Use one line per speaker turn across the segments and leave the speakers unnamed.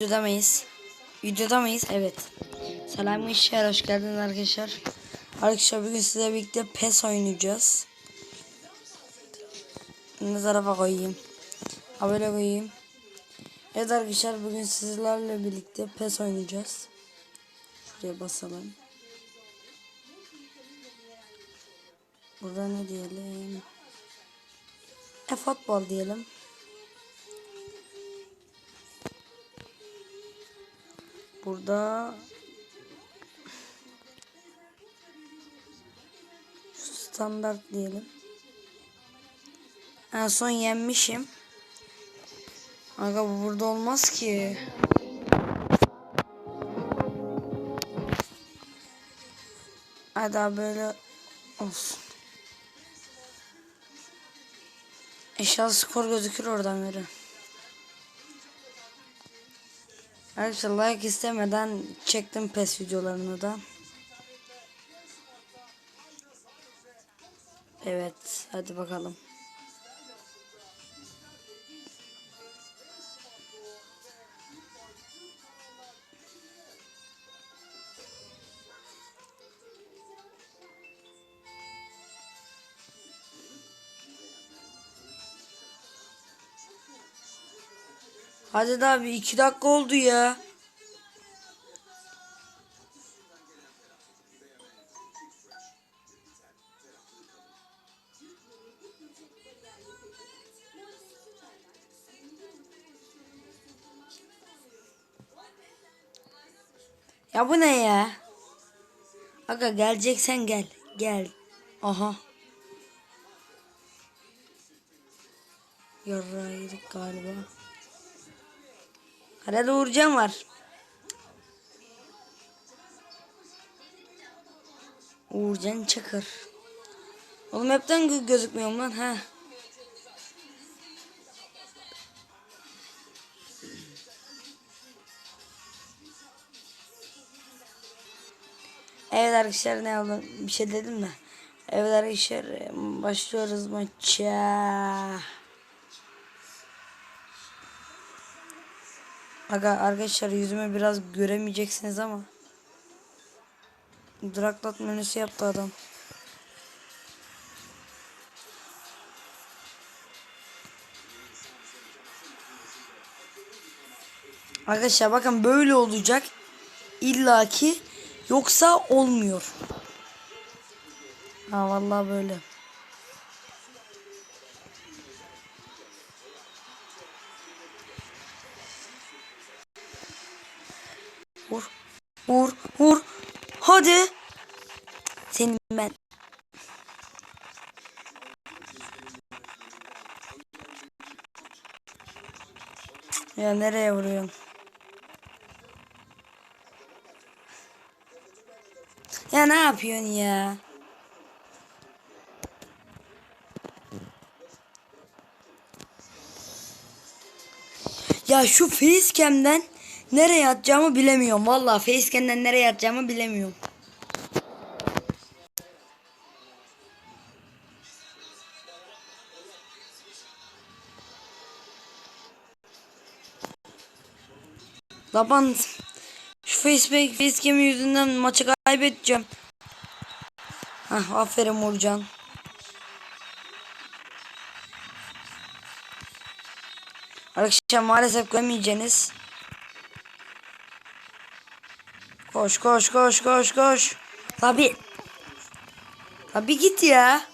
Videoda mıyız? Videoda mıyız? Evet. Selam işler hoş geldiniz arkadaşlar. Arkadaşlar bugün size birlikte PES oynayacağız. Ne tarafa koyayım? Ha böyle koyayım. Evet arkadaşlar bugün sizlerle birlikte PES oynayacağız. Şuraya basalım. Burada ne diyelim? E futbol diyelim. Burada standart diyelim. En son yenmişim. Aga bu burada olmaz ki. Hadi böyle olsun. Eşya skor gözükür oradan beri. Arkadaşlar like istemeden çektim pes videolarını da. Evet hadi bakalım. Hadi bir iki dakika oldu ya. Ya bu ne ya? Aga geleceksen gel. Gel. Aha. Yarraydık galiba. Arada Uğurcan var. Uğurcan Çakır. Oğlum hepten gö- gözükmüyorum lan ha. Evet arkadaşlar ne oldu? Bir şey dedim de. Evet arkadaşlar başlıyoruz maça. Aga arkadaşlar yüzümü biraz göremeyeceksiniz ama. Duraklat menüsü yaptı adam. Arkadaşlar bakın böyle olacak. illaki yoksa olmuyor. Ha vallahi böyle. Hadi. Senin ben. Ya nereye vuruyorsun? Ya ne yapıyorsun ya? Ya şu facecam'den nereye atacağımı bilemiyorum. Vallahi facecam'den nereye atacağımı bilemiyorum. Laban şu Facebook facecam yüzünden maçı kaybedeceğim. Hah aferin Uğurcan. Arkadaşlar maalesef görmeyeceğiniz. Koş koş koş koş koş. Tabi. Tabi git ya.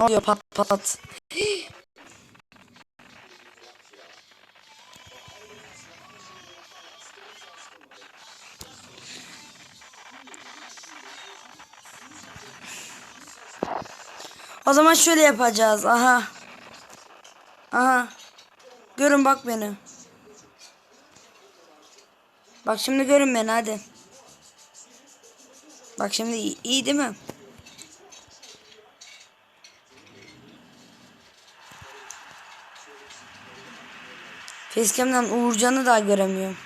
Ne oluyor pat pat. O zaman şöyle yapacağız. Aha. Aha. Görün bak beni. Bak şimdi görün beni hadi. Bak şimdi iyi, iyi değil mi? Facecam'dan Uğurcan'ı da göremiyorum.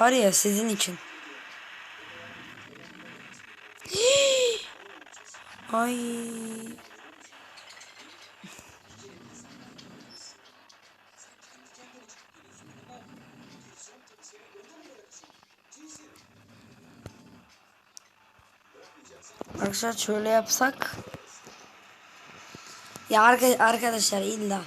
Var ya sizin için. Ay.
Arkadaşlar şöyle yapsak. Ya arkadaşlar illa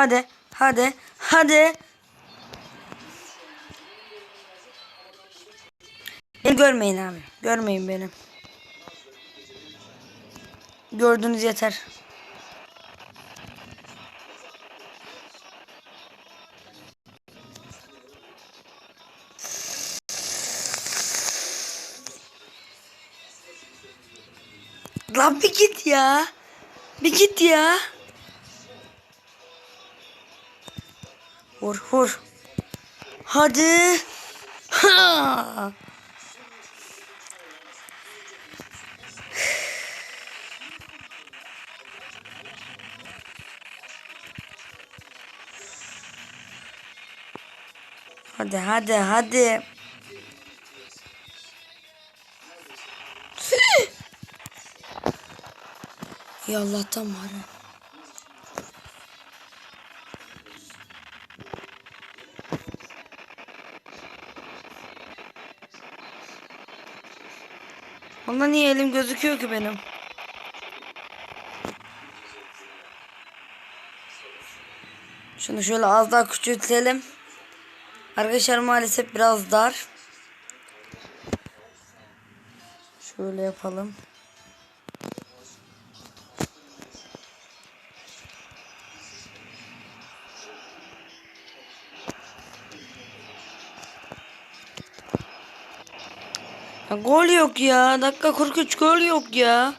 Hadi, hadi, hadi. Beni görmeyin abi. Görmeyin beni. Gördünüz yeter. Lan bir git ya. Bir git ya. Vur vur. Hadi. Ha. Hadi hadi hadi. ya Allah'tan var. Onda niye elim gözüküyor ki benim? Şunu şöyle az daha küçültelim. Arkadaşlar maalesef biraz dar. Şöyle yapalım. Ya gol yok ya. Dakika 43 gol yok ya.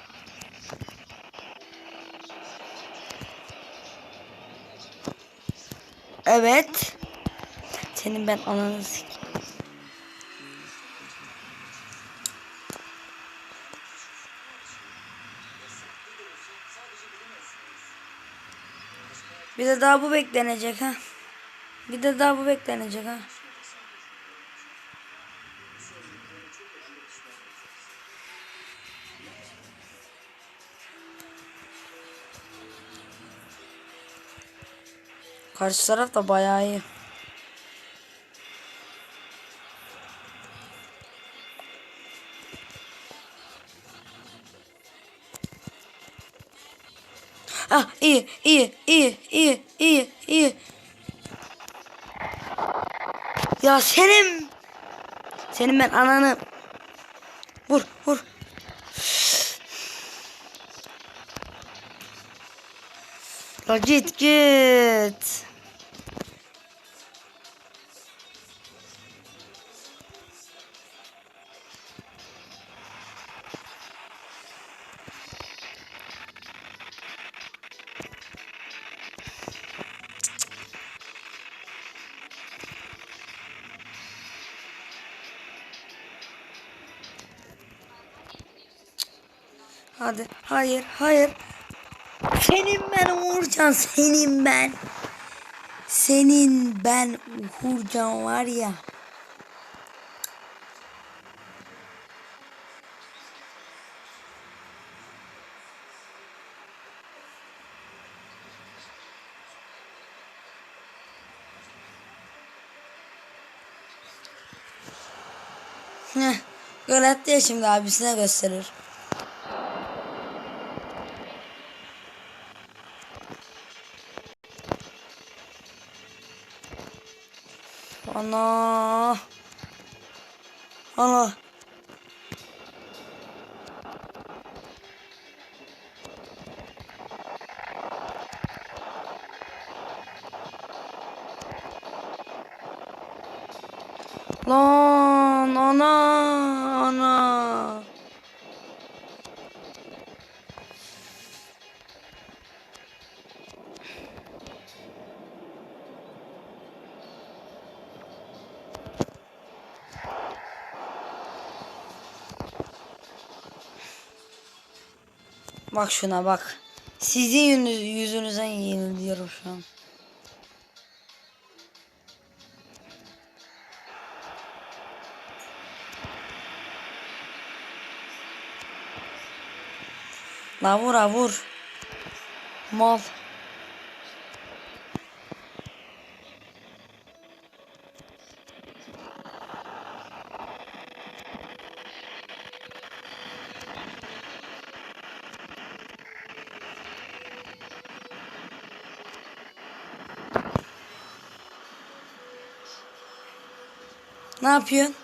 Evet. Senin ben ananı sik- Bir de daha bu beklenecek ha. Bir de daha bu beklenecek ha. खर्च सरफ तो पाया है। Senin ben ananı vur vur. Git git. Hadi. Hayır. Hayır. Senin ben Uğurcan. Senin ben. Senin ben Uğurcan var ya. Heh, gol attı ya şimdi abisine gösterir. Ana. Ana. Bak şuna bak. Sizin yüzünüz, yüzünüzden yeniliyorum şu an.
La vur la vur. Mal. Yapıyorsun?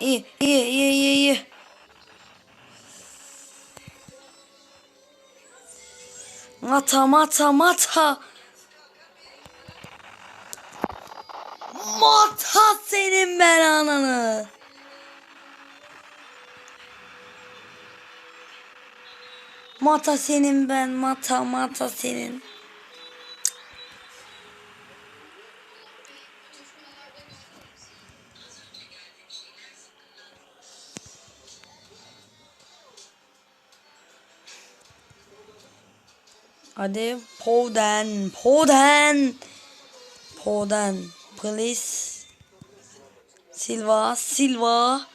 İyi, iyi, iyi, iyi, iyi. Mata, mata, mata. Mata senin ben ananı. Mata senin ben, mata, mata senin. Hadi Poden, Poden. Poden, please. Silva, Silva.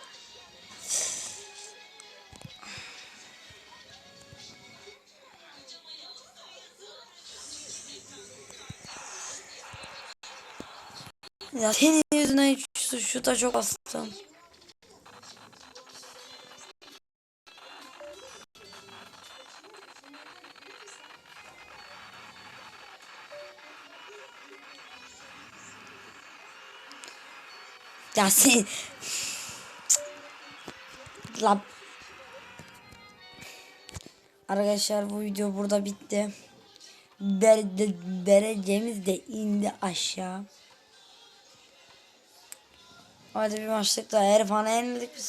Ya senin yüzünden şu şuta çok bastım. Ya sen... La... Arkadaşlar bu video burada bitti. Ber de, de indi aşağı. Hadi bir maçlık daha. Erfan'a yenildik bir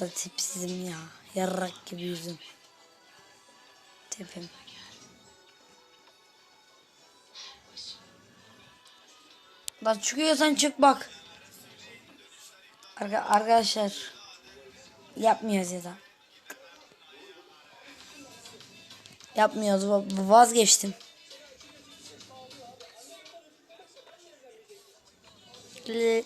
kadar tipsizim ya. Yarrak gibi yüzüm. Tipim. Lan çıkıyorsan çık bak. Arka arkadaşlar. Yapmıyoruz ya da. Yapmıyoruz. va- Vazgeçtim. Le-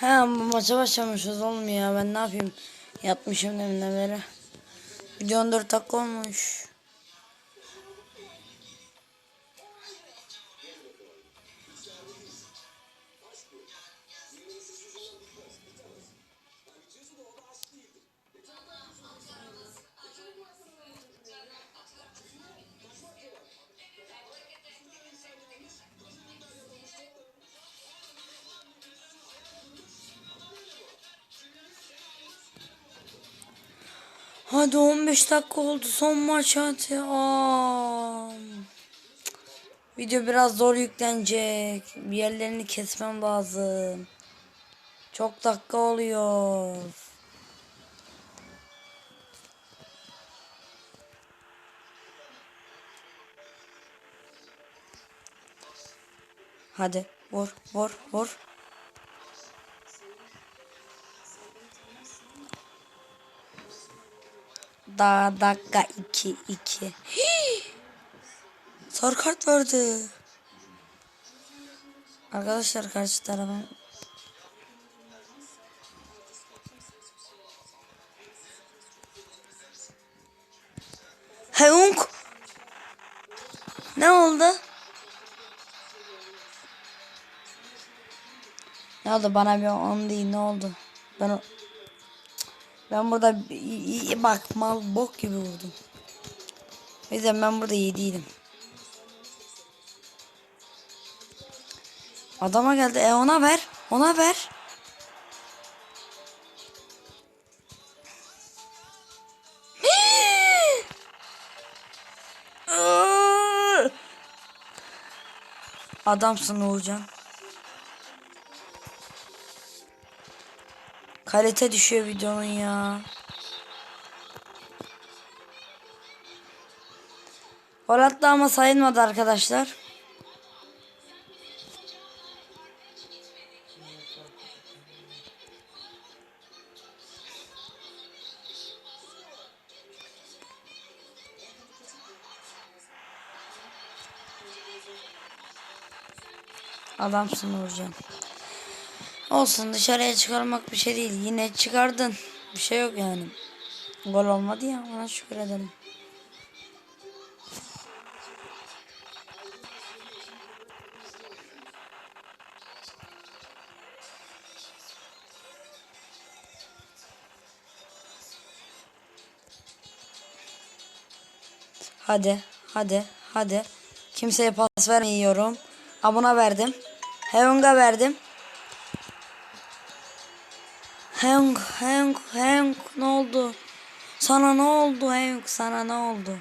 Ha maça başlamışız oğlum ya ben ne yapayım yatmışım deminden beri. Video 14 dakika olmuş. Hadi 15 dakika oldu son maç hadi. Aa. Video biraz zor yüklenecek. Bir yerlerini kesmem lazım. Çok dakika oluyor. Hadi vur vur vur. Daha dakika 2 2. Sarı kart verdi.
Arkadaşlar karşı tarafa Heunk Ne oldu? Ne oldu bana bir on değil ne oldu? Ben. Ben burada bak mal bok gibi vurdum. O yüzden ben burada değilim. Adama geldi. E ona ver. Ona ver. Adamsın Uğurcan. Kalite düşüyor videonun ya. Gol attı ama sayılmadı arkadaşlar. Adamsın Uğurcan. Olsun dışarıya çıkarmak bir şey değil. Yine çıkardın. Bir şey yok yani. Gol olmadı ya ona şükür edelim. Hadi, hadi, hadi. Kimseye pas vermiyorum. Abuna verdim. Heung'a verdim. Heung, Heung, Heung ne oldu? Sana ne oldu Heung? Sana ne oldu?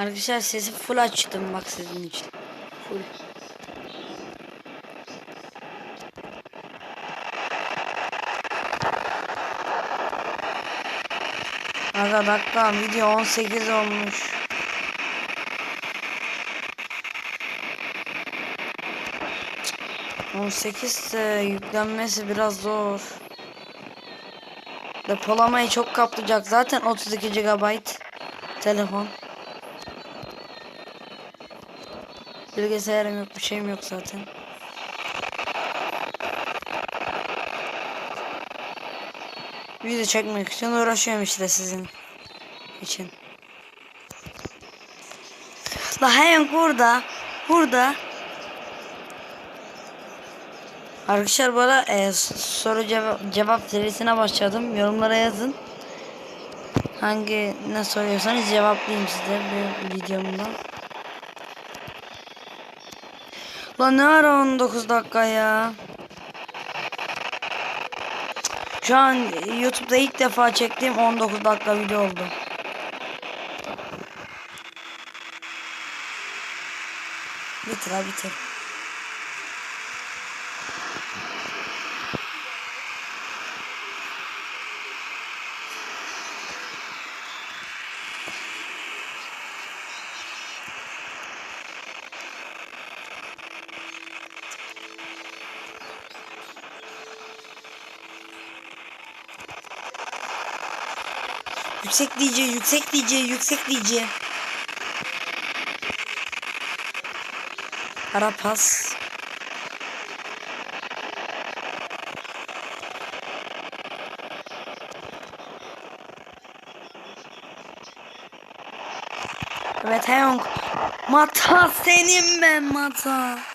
Arkadaşlar sesi full açtım bak sizin için. Full. Aga dakika video 18 olmuş. On sekiz yüklenmesi biraz zor. Depolamayı çok kaplayacak. Zaten 32 GB telefon. Bilgisayarım yok bir şeyim yok zaten. Video çekmek için uğraşıyorum işte sizin için. La hem burada. Burada. Arkadaşlar bana e, soru cevap, cevap serisine başladım. Yorumlara yazın. Hangi ne soruyorsanız cevaplayayım size bir videomda. Lan ne ara 19 dakika ya. Şu an YouTube'da ilk defa çektiğim 19 dakika video oldu. Bitir ha bitir. Yüksek DJ, yüksek DJ, yüksek DJ. Ara pas. Evet Heong. Mata senin ben Mata.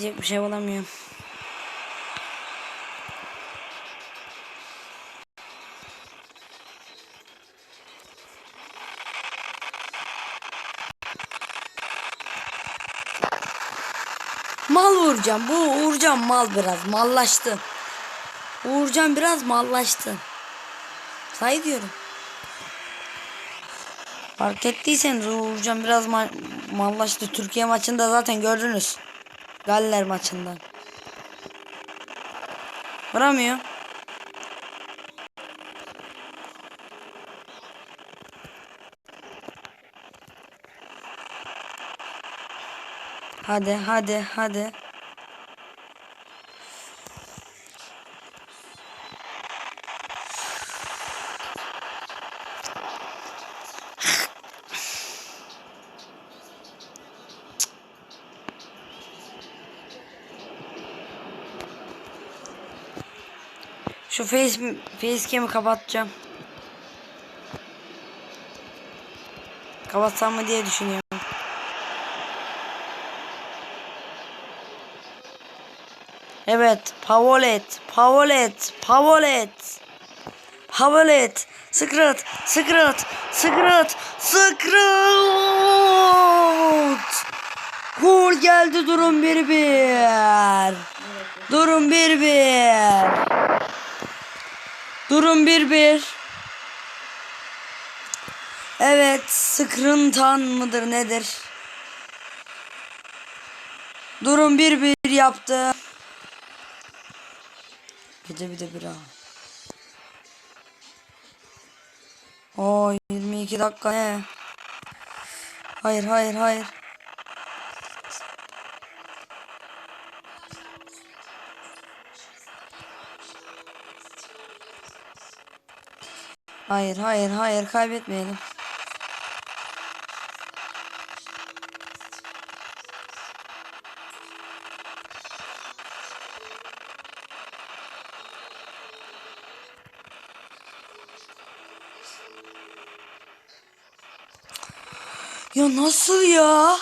Diyecek bir şey bulamıyorum. Mal vuracağım. Bu Uğurcan mal biraz. Mallaştı. Uğurcan biraz mallaştı. Say diyorum. Fark ettiyseniz Uğurcan biraz ma mallaştı. Türkiye maçında zaten gördünüz. Galler maçında. Vuramıyor. Hadi hadi hadi. Şu face facecam'i kapatacağım. Kapatsam mı diye düşünüyorum. Evet, Pavolet, Pavolet, Pavolet. Pavolet, Skrat, Skrat, Skrat, Skrat. Gol geldi durum 1-1. Durum 1-1. Durum 1-1. Evet, sıkırıntan mıdır nedir? Durum 1-1 yaptı. Bir de bir de bir ha. Oo 22 dakika ne? Hayır hayır hayır. Hayır hayır hayır kaybetmeyelim. Ya nasıl ya?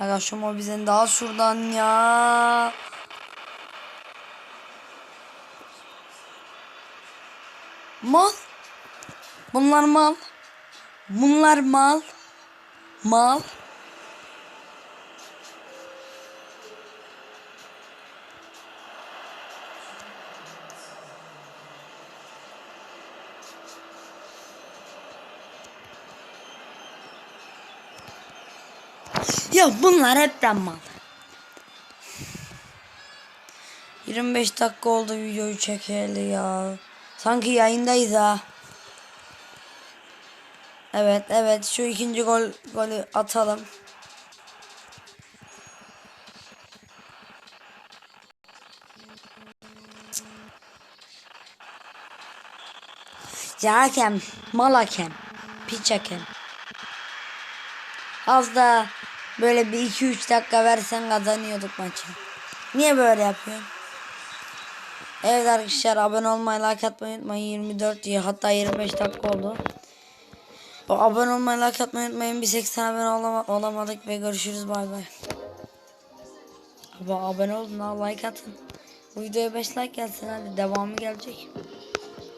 Aga şu mobizeni daha şuradan ya. Mal. Bunlar mal. Bunlar mal. Mal. Ya bunlar hepten mal. 25 dakika oldu videoyu çekeli ya. Sanki yayındayız ha. Evet evet şu ikinci gol golü atalım. Ya hakem, mal. Az da böyle bir 2-3 dakika versen kazanıyorduk maçı. Niye böyle yapıyorsun? Evet arkadaşlar abone olmayı like atmayı unutmayın 24 diye hatta 25 dakika oldu. O abone olmayı like atmayı unutmayın bir 80 abone olama, olamadık ve görüşürüz bay bay. Abone olun like atın. Bu videoya 5 like gelsin hadi devamı gelecek.